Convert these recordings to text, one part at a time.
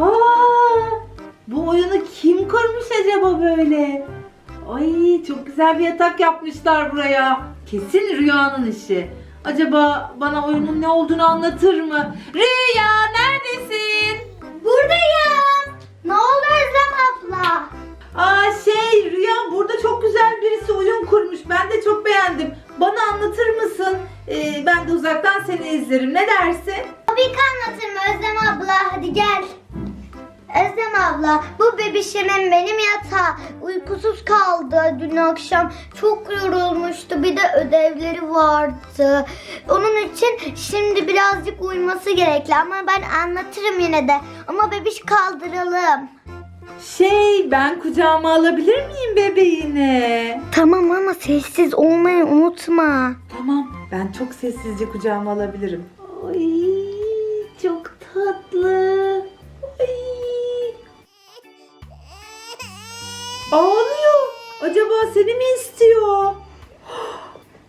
Aa, bu oyunu kim kurmuş acaba böyle? Ay çok güzel bir yatak yapmışlar buraya. Kesin Rüya'nın işi. Acaba bana oyunun ne olduğunu anlatır mı? Rüya neredesin? Buradayım. Ne oldu Özlem abla? Aa şey Rüya burada çok güzel birisi oyun kurmuş. Ben de çok beğendim. Bana anlatır mısın? Ee, ben de uzaktan seni izlerim. Ne dersin? Tabii ki abla bu bebişimin benim yatağı uykusuz kaldı dün akşam çok yorulmuştu bir de ödevleri vardı onun için şimdi birazcık uyuması gerekli ama ben anlatırım yine de ama bebiş kaldıralım. Şey ben kucağıma alabilir miyim bebeğini? Tamam ama sessiz olmayı unutma. Tamam ben çok sessizce kucağıma alabilirim. Ay çok tatlı. Ağlıyor. Acaba seni mi istiyor?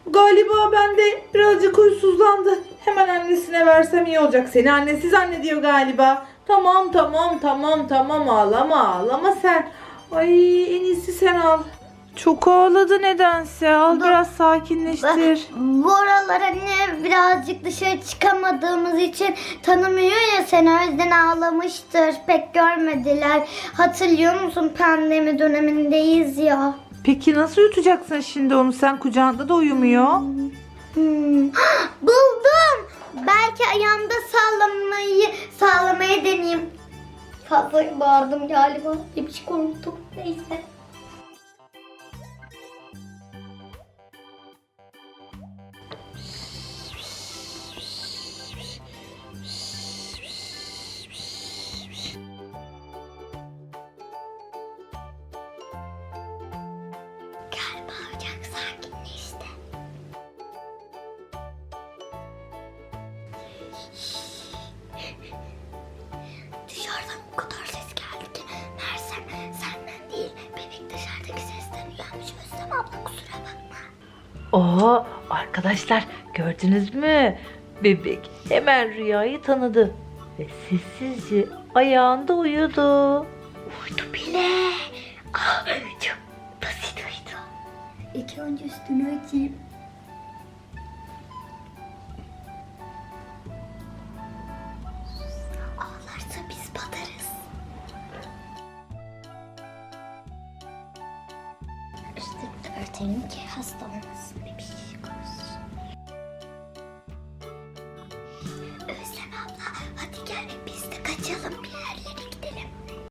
Galiba ben de birazcık huysuzlandı. Hemen annesine versem iyi olacak. Seni annesi zannediyor galiba. Tamam tamam tamam tamam ağlama ağlama sen. Ay en iyisi sen al. Çok ağladı nedense. Al Dur. biraz sakinleştir. Bu aralar anne birazcık dışarı çıkamadığımız için tanımıyor ya seni o yüzden ağlamıştır. Pek görmediler. Hatırlıyor musun pandemi dönemindeyiz ya. Peki nasıl yutacaksın şimdi onu? Sen kucağında da uyumuyor. Hmm. Buldum. Belki ayağımda sallamayı sallamayı deneyeyim. Fazla bağırdım galiba. Bir şey korktum. Neyse. Dışarıdan o kadar ses geldi ki Mersem senden değil bebek dışarıdaki sesten uyanmış Özlem abla kusura bakma. Oo arkadaşlar gördünüz mü? Bebek hemen rüyayı tanıdı ve sessizce ayağında uyudu. Uyudu bile. Ah, çok basit uyudu. İlk önce üstünü açayım. Yetelim ki hasta olmasın bir şey olsun. Özlem abla.